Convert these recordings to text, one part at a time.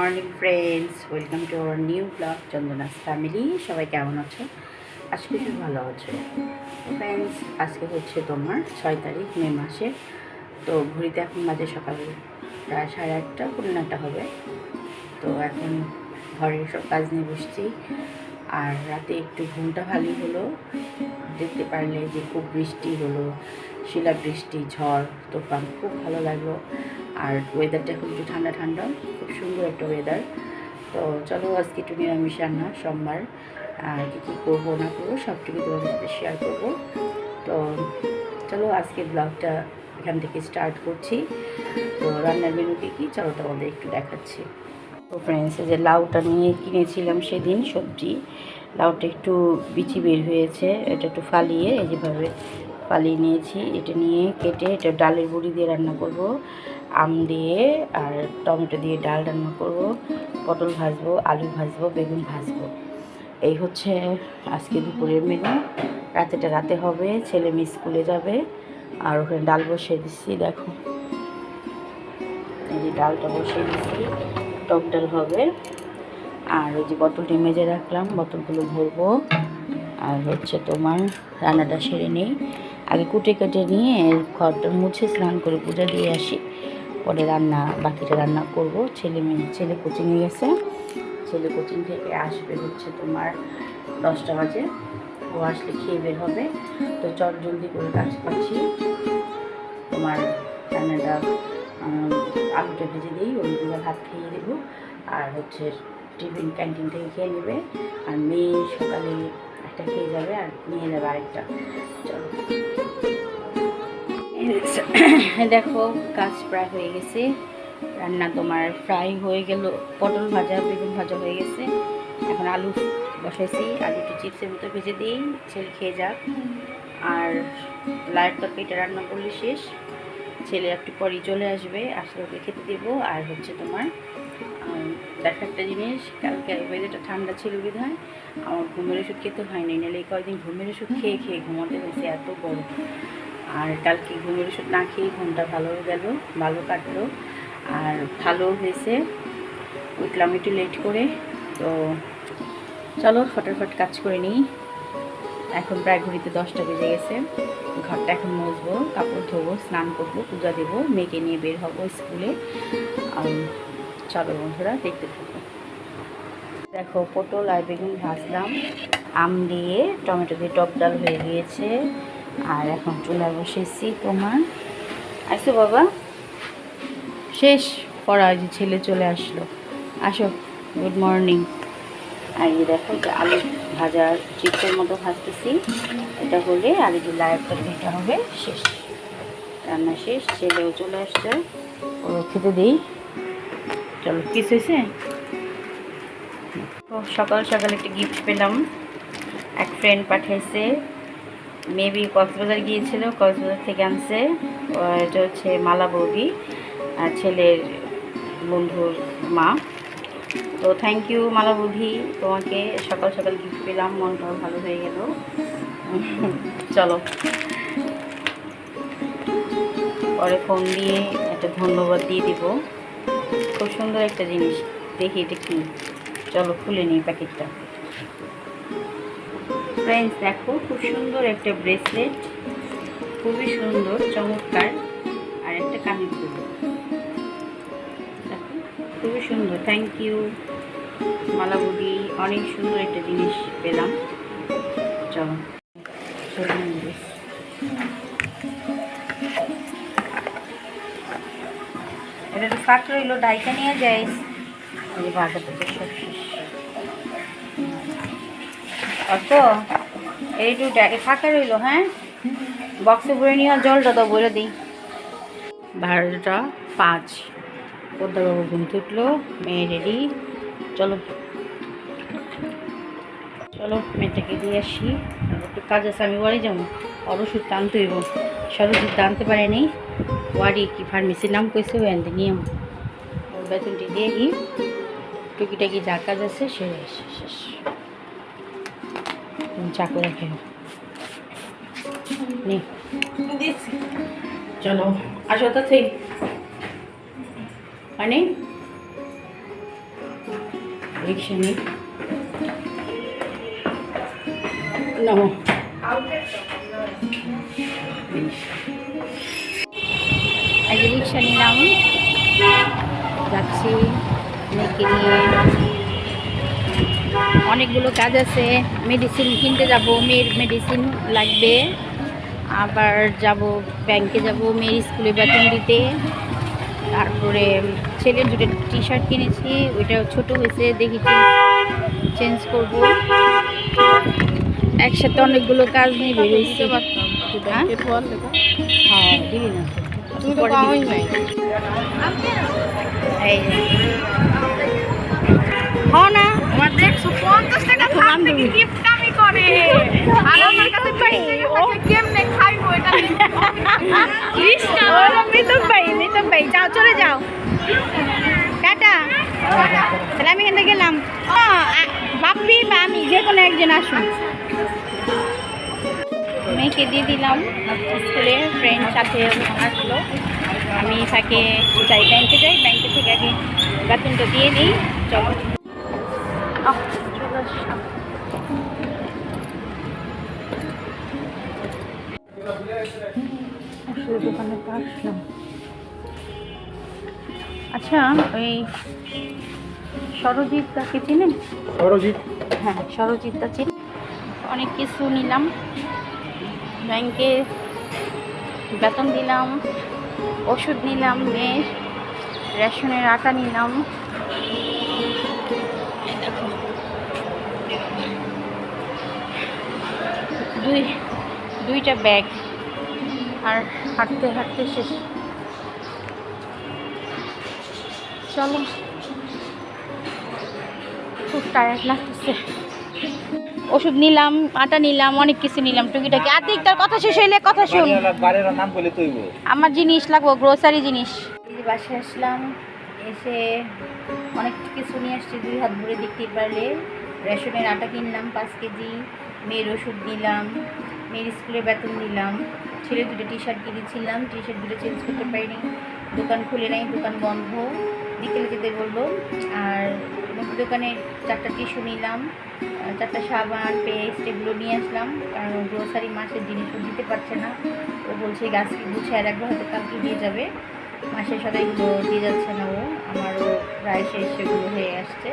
Morning friends welcome to our new vlog Chandana's family সবাই কেমন আছো? আজকে খুব ভালো আছো। ফ্রেন্ডস আজকে হচ্ছে তোমার ছয় তারিখ, মে মাসে। তো ঘড়িতে এখন বাজে সকাল প্রায় সাড়ে আটটা পনেরো নটা হবে। তো এখন ঘরের সব কাজ নিয়ে বসছি। আর রাতে একটু ঘুমটা ভালোই হলো। দেখতে পারলে যে খুব বৃষ্টি হলো। শিলা বৃষ্টি ঝড়, তুফান খুব ভালো লাগল। আর ওয়েদারটা এখন একটু ঠান্ডা ঠান্ডা, খুব সুন্দর একটা ওয়েদার তো চলো আজকে একটু নিরামিষ রান্না, সোমবার। আর কী কী করব, না করব, সবটুকু তোমাদের সাথে শেয়ার করব। তো চলো আজকে ব্লগটা এখান থেকে স্টার্ট করছি। তো রান্নার মেনু কী কী, চলো তোমাদের একটু দেখাচ্ছি। তো ফ্রেন্ডস যে লাউটা নিয়ে কিনেছিলাম সেদিন সবজি, লাউটা একটু বিচি বের হয়েছে, এটা একটু ফালিয়ে, এই যেভাবে ফালিয়ে নিয়েছি। এটা নিয়ে কেটে এটা ডালের বড়ি দিয়ে রান্না করব। আম দিয়ে আর টমেটো দিয়ে ডাল রান্না করব। পটল ভাজবো, আলু ভাজবো, বেগুন ভাজবো। এই হচ্ছে আজকে দুপুরের মেনু রাতেটা রাতে হবে, ছেলে মেয়ে স্কুলে যাবে। আর ওখানে ডাল বসিয়ে দিচ্ছি, দেখো। এই যে ডালটা বসিয়ে দিচ্ছি, টক ডাল হবে। আর ওই যে বোতলটি মেজে রাখলাম বোতলগুলো ভরবো। আর হচ্ছে তোমার রান্নাটা সেরে নিই। আগে কুটে কেটে নিয়ে ঘরটা মুছে স্নান করে পূজা দিয়ে আসি। পরে রান্না, বাকিটা রান্না করব। ছেলে মেয়ে, ছেলে কোচিংয়ে গেছে। ছেলে কোচিং থেকে আসবে হচ্ছে তোমার দশটা বাজে। ও আসলে খেয়ে বের হবে। তো চট জলদি করে কাজ করছি। তোমার রান্নাটা আলুটা ভেজে দিই ওইগুলো ভাত খেয়ে দেবো আর হচ্ছে টিফিন ক্যান্টিন থেকে খেয়ে নেবে। আর মেয়ে সকালে একটা খেয়ে যাবে আর নিয়ে যাবে আরেকটা। চলো। দেখো, কাজ প্রায় হয়ে গেছে। রান্না তোমার ফ্রাই হয়ে গেল। পটল ভাজা, বেগুন ভাজা হয়ে গেছে। এখন আলু বসাইছি। আলু একটু চিপসের মতো ভেজে দিই। ছেলে খেয়ে যাক। আর লাইট তরকারিটা রান্না করলে শেষ। ছেলে একটু পরই চলে আসবে। আসলে ওকে খেতে দেবো। আর হচ্ছে তোমার দেখা একটা জিনিস, কালকে ওয়েদারটা ঠান্ডা ছিল বিধায় আমার ঘুমের ওষুধ খেতে হয়নি, নাহলে এই কয়েকদিন ঘুমের ওষুধ খেয়ে খেয়ে ঘুমাতে হয়েছে এত গরম। আর কালকে ঘুমের ওষুধ না খেয়ে ঘুমটা ভালো গেল, ভালো কাটলো। আর ভালো হয়েছে, উঠলাম একটু লেট করে, তো চলো ফটাফট কাজ করে নিই। এখন প্রায় ঘড়িতে দশটা বেজে গেছে, ঘরটা এখন মুছবো, কাপড় ধোবো, স্নান করব, পূজা দেবো, মেয়েকে নিয়ে বের হব স্কুলে। আর চলো বন্ধুরা, দেখতে থাকব দেখো, পটল আর বেগুন ভাজলাম। আম দিয়ে টমেটো দিয়ে টক ডাল হয়ে গিয়েছে। আর এখন চুলায় বসেছি তোমার। আসো বাবা। শেষ, পড়া যে ছেলে চলে আসলো। আসো গুড মর্নিং আর এই দেখো যে আলু ভাজা, চিপসের মতো ভাজতেছি। এটা হলে আর এই যে লাইভ তরকারিটা হবে, শেষ। রান্না শেষ, ছেলেও চলে আসছে। ও খেতে দিই। চলো কিস হয়েছে? সকাল সকাল একটা গিফট পেলাম। এক ফ্রেন্ড পাঠিয়েছে মেবি কক্সবাজার গিয়েছিল, কক্সবাজার থেকে আনছে। এটা হচ্ছে মালা বৌদি ছেলের বন্ধুর মা। তো থ্যাংক ইউ মালা বৌদি, তোমাকে সকাল সকাল গিফট পেলাম, মনটাও ভালো হয়ে গেল। চলো। পরে ফোন দিয়ে একটা ধন্যবাদ দিয়ে দিব। খুব সুন্দর একটা জিনিস। দেখি এটা কি। চলো খুলে নিই প্যাকেটটা। ফ্রেন্ডস দেখো খুব সুন্দর একটা ব্রেসলেট খুবই সুন্দর, চমৎকার। আর একটা দুল দেখো, খুবই সুন্দর। থ্যাংক ইউ মালাবুদি। অনেক সুন্দর একটা জিনিস পেলাম। চলো। এটা তো ফাঁক রইল ডাইকা নিয়ে যাই। এই থেকে সব অত এইটু ফাঁকা রইল হ্যাঁ? বক্সে ভরে নিয়ে জলটা তো বলে দিই। বারোটা পাঁচ। পদ্মাবাবু ঘুম উঠল মেয়ে রেডি চলো। চলো মেয়েটাকে দিয়ে আসি। একটু কাজ আছে আমি বাড়ি যাব। ওষুধ টানতে হইব। সব ওষুধ টানতে পারেনি ওয়ারি কি ফার্মেসির নাম কইছে আনতে নিয়ম ওর বেতনটি দিয়ে কি টুকিটাকি যা কাজ আছে সে শেষ। তুমি চা করে চলো, আসো তো ঠিক মানে? রিক্সা নেই। নামো। যে রিক্সা নিলাম। যাচ্ছি, মেয়েকে নিয়ে। অনেকগুলো কাজ আছে। মেডিসিন কিনতে যাব, মেয়ের মেডিসিন লাগবে। আবার যাব, ব্যাংকে যাব, মেয়ের স্কুলে বেতন দিতে। তারপরে ছেলের দুটো টি শার্ট কিনেছি ওইটা ছোট হয়েছে, দেখি চেঞ্জ করব। একসাথে অনেকগুলো কাজ নিয়ে বেরিয়েছি হ্যাঁ? হ্যাঁ না। হ্যাঁ আমার দেখছ পঞ্চাশ টাকা আমি থেকে করে? আর আমার কাছে কেমনে খাইবো এটা যাও চলে যাও। টাটা। তাহলে আমি এখানে গেলাম। ও, আ- বাপ্পি বা আমি যে কোনো একজন আসুন। মেয়েকে দিয়ে দিলাম। স্কুলে ফ্রেন্ড সাথে আসলো। আমি তাকে যাই ব্যাংকে যাই ব্যাংকে থেকে আগে বেতনটা দিয়ে নিই চলো। দোকানে আসলাম। আচ্ছা ওই সরজিৎ দাকে চিনেন? সরজিৎ। হ্যাঁ সরজিৎ দা চিনেন। অনেক কিছু নিলাম। ব্যাংকে বেতন দিলাম, ওষুধ নিলাম মেয়ের রেশনের আটা নিলাম। দুই, দুইটা ব্যাগ আর হাঁটতে হাঁটতে শেষ। চলো। খুব টায়ার্ড লাগতেছে। ওষুধ নিলাম আটা নিলাম অনেক কিছু নিলাম টুকিটাকি। আতিক তোর কথা শেষ হইলে কথা শুন। বাড়ির নাম বলে তুইব আমার জিনিস লাগবো গ্রোসারি জিনিস। এই যে বাসায় আসলাম এসে অনেক কিছু নিয়ে আসছি দুই হাত ভরে দেখতে পারলে। রেশনের আটা কিনলাম পাঁচ কেজি মেয়ের ওষুধ নিলাম মেয়ের স্কুলে বেতন দিলাম ছেলে দুটো টি শার্ট কিনেছিলাম। টি শার্ট দুটো চেঞ্জ করতে পারিনি। দোকান খুলে নাই, দোকান বন্ধ। বিকেলে যেতে বলল। আর দোকানে চারটা টিস্যু নিলাম চারটা সাবান পেস্ট এগুলো নিয়ে আসলাম। কারণ গ্রোসারি মাসের জিনিসও দিতে পারছে না। ও বলছে গাছকে গুছিয়ে রাখবে হয়তো কালকে দিয়ে যাবে। মাসের সাথে এগুলো দিয়ে যাচ্ছে না ও। আমারও প্রায় শেষ সেগুলো হয়ে আসছে।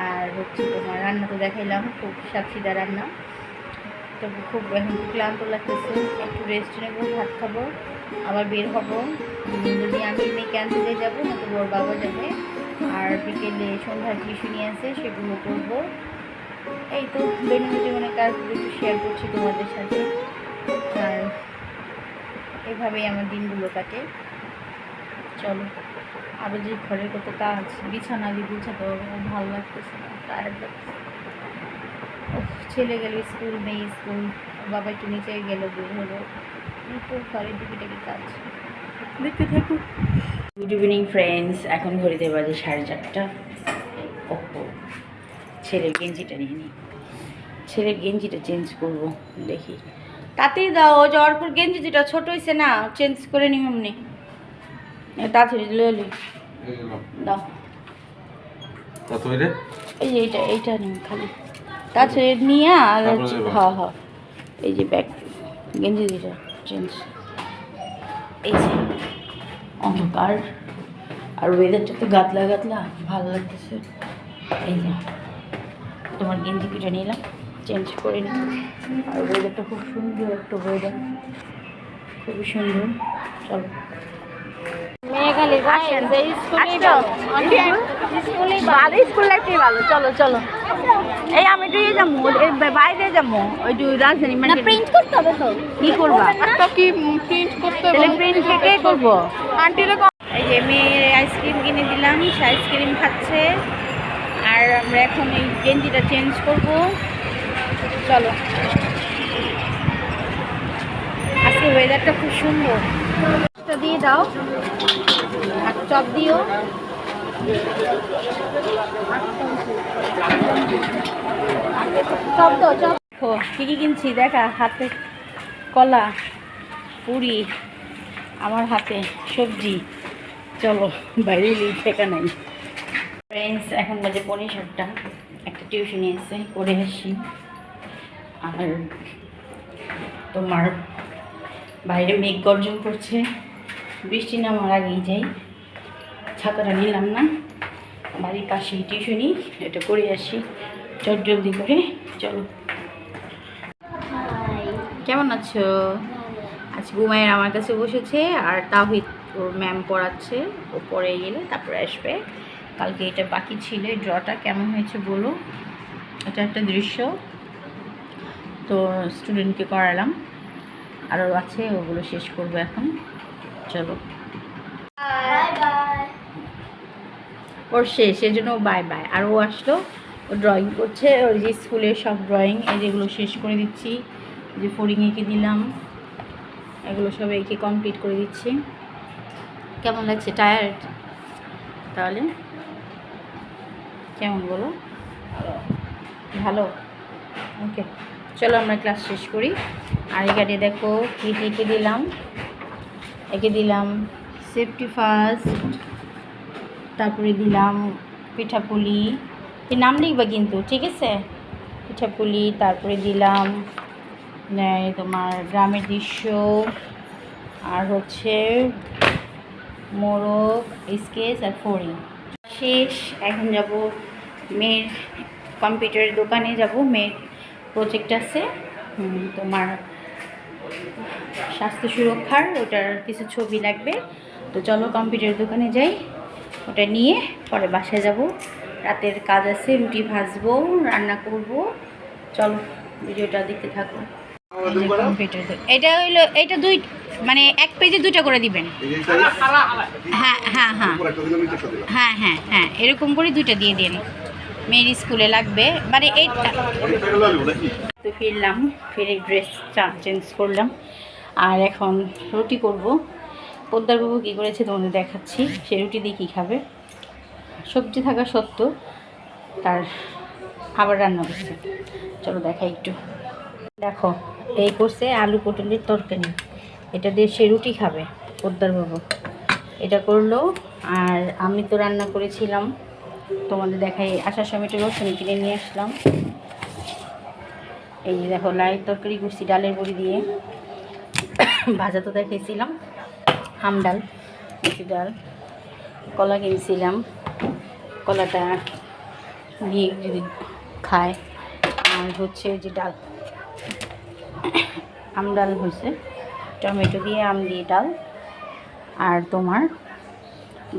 আর হচ্ছে তোমার রান্না তো দেখাইলাম, খুব সাপসিদা রান্না। তবু খুব এখন ক্লান্ত লাগতেছে। একটু রেস্ট নেব, ভাত খাব, আবার বের হব। যদি আমি মেয়েকে আনতে যাই যাব নয়তো ওর বাবা যাবে। আর বিকেলে সন্ধ্যার টিউশন নিয়ে আসে সেগুলো করব। এই তো, দৈনন্দিন জীবনের কাজগুলো একটু শেয়ার করছি তোমাদের সাথে। আর এভাবেই আমার দিনগুলো কাটে। চলো আরও যে ঘরের কত কাজ বিছানা দিয়ে গুছাতে ভালো লাগতেছে না টায়ার্ড লাগতেছে ছেলে গেল স্কুল মেয়ে স্কুল বাবা একটু নিচে গেল বের হলো। তো ঘরের টুকিটাকি কাজ। দেখতে থাকুক গুড ইভিনিং ফ্রেন্ডস এখন ঘড়িতে বাজে সাড়ে চারটা। ওহো ছেলের গেঞ্জিটা নিয়ে নিই ছেলের গেঞ্জিটা চেঞ্জ করব দেখি। তাতেই দাও ও যাওয়ার পর গেঞ্জি যেটা ছোট হয়েছে না চেঞ্জ করে নিম এমনি। তাড়াতাড়ি লই। দাও। এই যে এইটা এইটা নিন খালি। তাছাড়া নিয়ে আর হচ্ছে-। হ্যাঁ হ্যাঁ এই যে ব্যাগ গেঞ্জি দুটা চেঞ্জ এই যে অন্ধকার। আর ওয়েদারটা তো গাতলা গাতলা ভালো লাগতেছে। এই যে তোমার গেঞ্জি দুটা নিলাম চেঞ্জ করে নিই আর ওয়েদারটা খুব সুন্দর একটা ওয়েদার খুবই সুন্দর। চলো। মেয়েখালি আসেন। স্কুলেই আসছো? ভালো। স্কুলেই ভালো স্কুল লাইফটাই ভালো। চলো চলো। এই আমি একটু ইয়ে যাব বাইরে যাব। ওই যে রাজধানী মানে প্রিন্ট করতে হবে তো। কি করবা? তো কি প্রিন্ট করতে তাহলে প্রিন্ট কে করব। আন্টিরে এই যে মেয়ের আইসক্রিম কিনে দিলাম সে আইসক্রিম খাচ্ছে। আর আমরা এখন এই গেঞ্জিটা চেঞ্জ করব। চলো। আজকে ওয়েদারটা খুব সুন্দর। দিয়ে দাও। আর চপ দিও। কী কী কিনছি, দেখা, হাতে কলা, পুরি, আমার হাতে সবজি। চলো, বাইরে ঠেকা নাই। ফ্রেন্ডস এখন বাজে পনেরো সাতটা। একটা টিউশনি এসে করে আসি। আর তোমার বাইরে মেঘ গর্জন করছে। বৃষ্টি নামার আগেই যাই। ছাতাটা নিলাম না। বাড়ির পাশেই টিউশনি এটা করে আসি। চট জলদি করে চলো। কেমন আছো? আজ ঘুমায়ের আমার কাছে বসেছে আর তাহিদ ওর ম্যাম পড়াচ্ছে। ও পড়ে গেলে তারপরে আসবে। কালকে এটা বাকি ছিল এই ড্রটা কেমন হয়েছে বলো? এটা একটা দৃশ্য। তো স্টুডেন্টকে করালাম। আরও আছে ওগুলো শেষ করব এখন। চলো। ওর শেষ এই জন্য বাই বাই আর ও আসলো, ও ড্রয়িং করছে ওর যে স্কুলের সব ড্রয়িং এই যেগুলো শেষ করে দিচ্ছি যে ফোরিং এঁকে দিলাম, এগুলো সব এঁকে কমপ্লিট করে দিচ্ছি। কেমন লাগছে? টায়ার্ড তাহলে? কেমন বলো? ভালো। ওকে চলো আমরা ক্লাস শেষ করি। আর এখানে দেখো, কী এঁকে দিলাম? এঁকে দিলাম সেফটি ফার্স্ট তারপরে দিলাম পিঠাপুলি। নাম লিখবা কিন্তু, ঠিক আছে? পিঠাপুলি, তারপরে দিলাম তোমার গ্রামের দৃশ্য, আর হচ্ছে মোরগ স্কেচ আর ফড়িং। শেষ, এখন যাব মেয়ের কম্পিউটারের দোকানে যাব, মেয়ের প্রজেক্ট আছে। তোমার স্বাস্থ্য সুরক্ষার, ওটার কিছু ছবি লাগবে। তো চলো কম্পিউটার দোকানে যাই। ওটা নিয়ে পরে বাসায় যাব। রাতের কাজ আছে রুটি ভাজবো রান্না করব। চলো ভিডিওটা দেখতে থাকো। এটা হইল এটা দুই মানে এক পেজে দুইটা করে দিবেন। হ্যাঁ হ্যাঁ হ্যাঁ। হ্যাঁ হ্যাঁ হ্যাঁ এরকম করে দুইটা দিয়ে দিন। মেয়ের স্কুলে লাগবে মানে এইটা তো ফিরলাম ফিরে ড্রেস চেঞ্জ করলাম। আর এখন রুটি করব। পোদ্দারবাবু কী করেছে তোমাদের দেখাচ্ছি? সে রুটি দিয়ে কী খাবে? সবজি থাকা সত্ত্বেও তার আবার রান্না করছে। চলো দেখাই একটু। দেখো, এই করছে আলু পটলের তরকারি। এটা দিয়ে সে রুটি খাবে পোদ্দারবাবু এটা করল, আর আমি তো রান্না করেছিলাম। তোমাদের দেখাই, আসার সময় একটু রসুন কিনে নিয়ে আসলাম। এই যে দেখো, লাই তরকারি করছি ডালের বড়ি দিয়ে। ভাজা তো দেখাইছিলাম। হাম ডাল মুসি ডাল, কলা কিনছিলাম। কলাটা দিয়ে যদি খায় আর হচ্ছে যে ডাল। আম ডাল হয়েছে। টমেটো দিয়ে আম দিয়ে ডাল। আর তোমার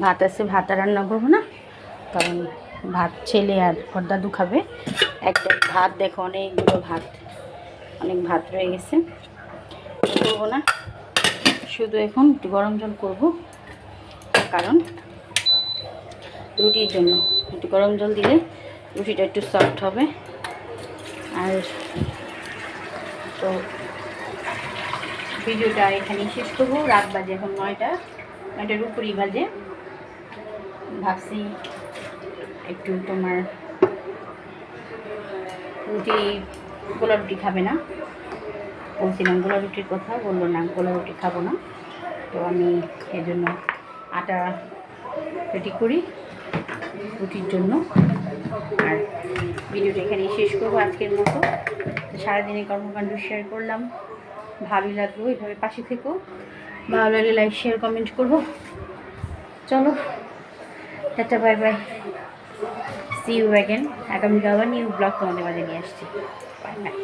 ভাত আছে, ভাত রান্না করব না। কারণ ভাত ছেলে আর ওর দাদু খাবে। একটা ভাত দেখো, অনেকগুলো ভাত। অনেক ভাত রয়ে গেছে। করব না। শুধু এখন গরম জল করব কারণ রুটির জন্য। একটু গরম জল দিলে রুটিটা একটু সফট হবে। আর তো ভিডিওটা এখানেই শেষ করব। রাত বাজে এখন নয়টা। নয়টার উপরই বাজে। ভাবছি একটু তোমার রুটি রুটি খাবে না। বলছিলাম গোলা রুটির কথা, বলল না গোলা রুটি খাব না। তো আমি এজন্য আটা রেডি করি রুটির জন্য। আর ভিডিওটা এখানেই শেষ করব আজকের মতো। সারাদিনের কর্মকাণ্ড শেয়ার করলাম। ভালো লাগল, এভাবে পাশে থেকো। ভালো লাগলে লাইক শেয়ার কমেন্ট করব চলো, tata bye bye see you again আগামীকাল আবার নিউ ব্লগ তোমাদের মাঝে নিয়ে আসছি। Bye bye